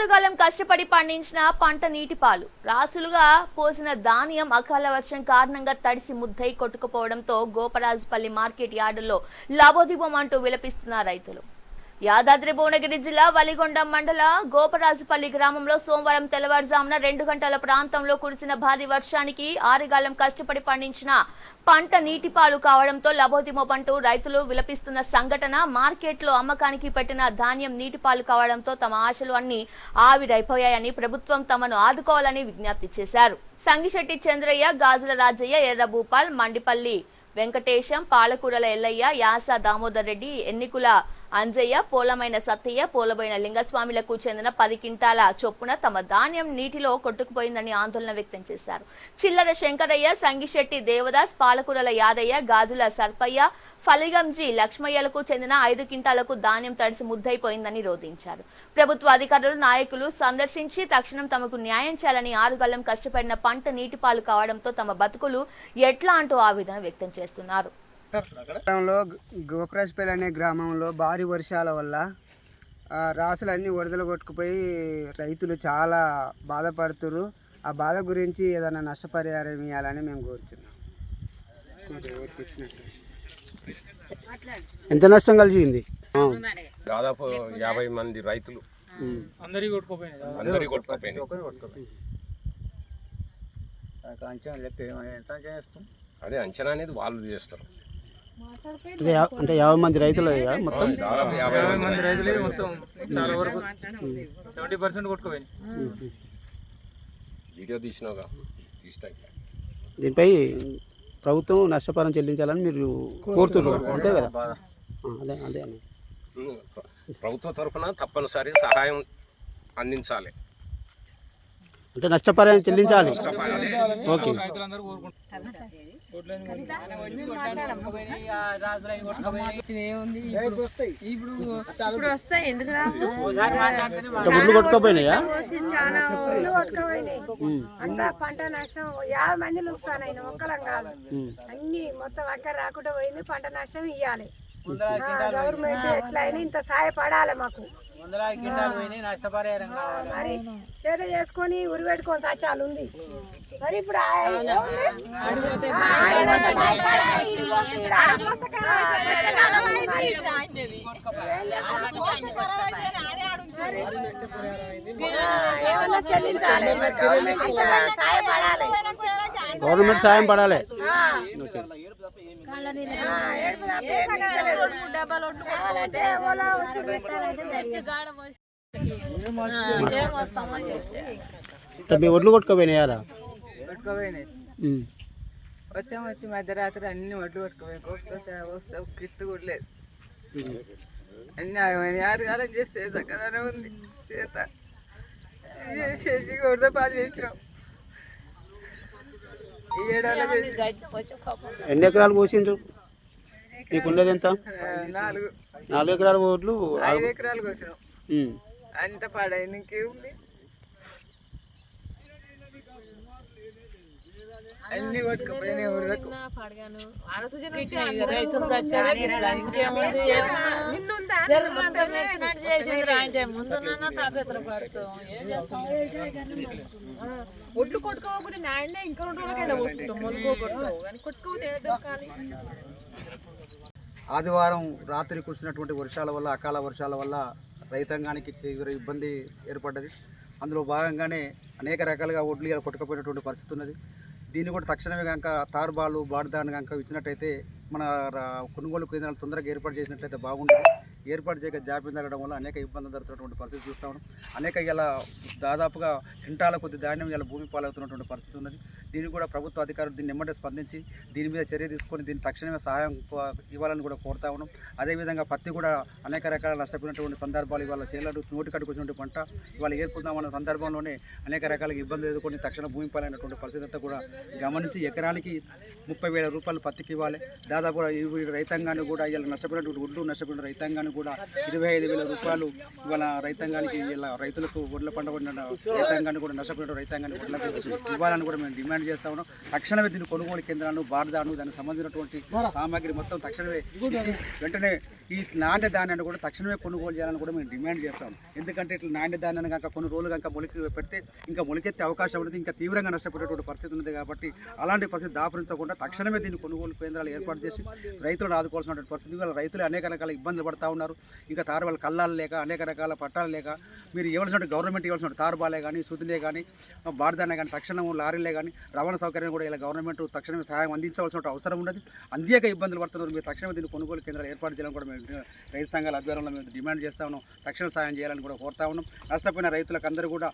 ఆరుగాలం కష్టపడి పండించిన పంట నీటి పాలు రాసులుగా పోసిన ధాన్యం అకాల వర్షం కారణంగా తడిసి ముద్దై కొట్టుకుపోవడంతో గోపరాజుపల్లి మార్కెట్ యార్డులో లాభోదిబం అంటూ విలపిస్తున్న రైతులు. యాదాద్రి భువనగిరి జిల్లా వలిగొండ మండల గోపరాజుపల్లి గ్రామంలో సోమవారం తెల్లవారుజామున రెండు గంటల ప్రాంతంలో కురిసిన భారీ వర్షానికి ఆరుగాలం కష్టపడి పండించిన పంట నీటిపాలు కావడంతో లబోదిమోపంటూ రైతులు విలపిస్తున్న సంఘటన మార్కెట్లో అమ్మకానికి పెట్టిన ధాన్యం నీటిపాలు కావడంతో తమ ఆశలు అన్ని ఆవిరైపోయాయని ప్రభుత్వం తమను ఆదుకోవాలని విజ్ఞప్తి చేశారు. సంగిశెట్టి చంద్రయ్య గాజుల రాజయ్య ఎర్రభూపాల్ మండిపల్లి వెంకటేశం పాలకూరల ఎల్లయ్య యాస దామోదర్ రెడ్డి ఎన్నికుల అంజయ్య పోలమైన సత్తయ్య పోలబోయిన లింగస్వామిలకు చెందిన పది కింటాల చొప్పున తమ ధాన్యం నీటిలో కొట్టుకుపోయిందని ఆందోళన వ్యక్తం చేశారు. చిల్లర శంకరయ్య సంగిశెట్టి దేవదాస్ పాలకూరల యాదయ్య గాజుల సర్పయ్య ఫలిగంజి లక్ష్మయ్యలకు చెందిన ఐదు కింటాలకు ధాన్యం తడిసి ముద్దైపోయిందని రోధించారు. ప్రభుత్వ అధికారులు నాయకులు సందర్శించి తక్షణం తమకు న్యాయం చేయాలని ఆరుగల్లం కష్టపడిన పంట నీటిపాలు కావడంతో తమ బతుకులు ఎట్లా అంటూ ఆవేదన వ్యక్తం చేస్తున్నారు. గ్రామంలో గోపరాజపల్లి అనే గ్రామంలో భారీ వర్షాల వల్ల ఆ, రాసులన్నీ వరదలు కొట్టుకుపోయి రైతులు చాలా బాధపడుతున్నారు ఆ బాధ గురించి ఏదైనా నష్టపరిహారం ఇవ్వాలని మేము కోరుచున్నాం. ఎంత నష్టం కలిసింది? దాదాపు యాభై మంది రైతులు. అందరి అదే అంచనా అనేది వాళ్ళు చేస్తారు. అంటే యా- అంటే యాభై మంది రైతులు మొత్తం? యాభై మంది రైతులే మొత్తం చాలా వరకు. సెవెంటీ పర్సెంట్ వీడియో దీనిపై ప్రభుత్వం నష్టపరం చెల్లించాలని మీరు కోరుతున్నారు. అంతే కదా? అదే అదే. ప్రభుత్వ తరఫున తప్పనిసరి సహాయం అందించాలి. అంటే నష్టపరిహారం చెల్లించాలి. ఓకే. ఇప్పుడు వస్తాయి. ఎందుకు కొట్టుకోపోయినాయా? చాలా కొట్టుకుపోయినాయి. అంతా పంట నష్టం యాభై మంది నుక్సాన్ అయిన. ఒక్కలం కాదు. అన్ని మొత్తం అక్కడ రాకుండా పోయింది. పంట నష్టం ఇవ్వాలి గవర్నమెంట్ ఎట్లయినా ఇంత సహాయపడాలి మాకు. మరి చేత చేసుకొని ఉరి పెట్టుకొని సచ్చాలు ఉంది. మరి ఇప్పుడు గవర్నమెంట్ సాయం పడాలి. మీ ఒడ్లు కొట్టుకోపోయినాయారా. వర్షం వచ్చి మధ్యరాత్రి అన్ని ఒడ్లు పట్టుకోపోయి కోసుకొచ్చి వస్తే ఒక కిస్తు కూడా లేదు. అన్ని ఆరు కాలం చేస్తే చక్కగానే ఉంది. చేత చేసి కొడత పాలు చేసినాం ఏడాది ఎన్ని ఎకరాలు పోసిండ్రు? మీకు ఉండేది ఎంత? నాలుగు. నాలుగు ఎకరాల ఓట్లు ఐదు ఎకరాలు కోసినాం. అంత పాడైంది ఇంకేముంది అన్ని కొట్టుకుపోయినాయి ఊళ్ళకు ఒడ్లు కొట్టుకోకుండా న్యాయంగా ఇంకా రెండు రోజులకైనా పోసుకుంటాం మొదలు కొట్టుకో కానీ కొట్టుకోతే దొరకాలి? ఆదివారం రాత్రి కురిసినటువంటి వర్షాల వల్ల అకాల వర్షాల వల్ల రైతాంగానికి తీవ్ర ఇబ్బంది ఏర్పడ్డది. అందులో భాగంగానే అనేక రకాలుగా ఒడ్లు ఇలా కొట్టుకుపోయినటువంటి పరిస్థితి ఉన్నది. దీన్ని కూడా తక్షణమే కనుక తారుబాలు బాడుదాన్ని కనుక ఇచ్చినట్టయితే మన రా- కొనుగోలు కేంద్రాలు తొందరగా ఏర్పాటు చేసినట్లయితే బాగుంటుంది. ఏర్పాటు చేయక జాప్యం జరగడం వల్ల అనేక ఇబ్బందులు జరుగుతున్నటువంటి పరిస్థితి చూస్తూ ఉన్నాం. అనేక ఇలా దాదాపుగా హింటాల కొద్ది ధాన్యం ఇలా భూమి పాలవుతున్నటువంటి పరిస్థితి ఉన్నది. దీన్ని కూడా ప్రభుత్వ అధికారులు దీన్ని ఎమ్మటే స్పందించి దీని మీద చర్య తీసుకొని దీన్ని తక్షణమే సహాయం కో- ఇవ్వాలని కూడా కోరుతా ఉన్నాం. అదేవిధంగా పత్తి కూడా అనేక రకాల నష్టపోయినటువంటి సందర్భాలు ఇవాళ చేలలు నోటి కట్టుకొచ్చినటువంటి పంట ఇవాళ ఏర్పుందామన్న సందర్భంలోనే అనేక రకాల ఇబ్బందులు ఎదుర్కొని తక్షణ భూమి పాలైనటువంటి పరిస్థితి అంతా కూడా గమనించి ఎకరానికి ముప్పై వేల రూపాయలు పత్తికి ఇవ్వాలి. దాదాపు రైతాంగాన్ని కూడా ఇలా నష్టపోయినటువంటి ఒడ్లు నష్టపోయిన రైతాంగాన్ని కూడా ఇరవై ఐదు వేల రూపాయలు ఇవాళ రైతాంగానికి ఇలా రైతులకు ఒడ్ల పంట రైతాంగాన్ని కూడా నష్టపోయిన రైతాంగాన్ని ఒడ్లకు ఇవ్వాలని కూడా మేము డిమాండ్ చేస్తా ఉన్నాం. తక్షణమే దీని కొనుగోలు కేంద్రాలను బార్దాను దానికి సంబంధించినటువంటి సామాగ్రి మొత్తం తక్షణమే వెంటనే ఈ నాణ్య ధాన్యాన్ని కూడా తక్షణమే కొనుగోలు చేయాలని కూడా మేము డిమాండ్ చేస్తాం ఎందుకంటే ఇట్లా నాణ్య ధాన్యాన్ని కనుక కొన్ని రోజులు కనుక మొలికి పెడితే ఇంకా మొలికెత్తే అవకాశం ఉంటుంది ఇంకా తీవ్రంగా నష్టపోయేటువంటి పరిస్థితి ఉంది కాబట్టి అలాంటి పరిస్థితి దాపరించకుండా తక్షణమే దీన్ని కొనుగోలు కేంద్రాలు ఏర్పాటు చేసి రైతులను ఆదుకోవాల్సినటువంటి పరిస్థితి. ఇవాళ రైతులు అనేక రకాల ఇబ్బందులు పడతా ఉన్నారు. ఇంకా తారు వాళ్ళ కళ్ళాలు లేక అనేక రకాల పట్టాలు లేక మీరు ఇవ్వాల్సిన గవర్నమెంట్ ఇవ్వాల్సిన తారుబాలే కానీ సుదిలే కానీ బార్దానే కానీ తక్షణం లారీలే కానీ రవాణా సౌకర్యం కూడా ఇలా గవర్నమెంట్ తక్షణమే సహాయం అందించవలసిన అవసరం ఉన్నది. అందేక ఇబ్బందులు పడుతున్నారు. మీరు తక్షణమే దీన్ని కొనుగోలు కేంద్రాలు ఏర్పాటు చేయాలని కూడా మేము రైతు సంఘాల ఆధ్వర్యంలో మేము డిమాండ్ చేస్తా ఉన్నాం. తక్షణ సహాయం చేయాలని కూడా కోరుతా ఉన్నాం. నష్టపోయిన రైతులకు అందరూ కూడా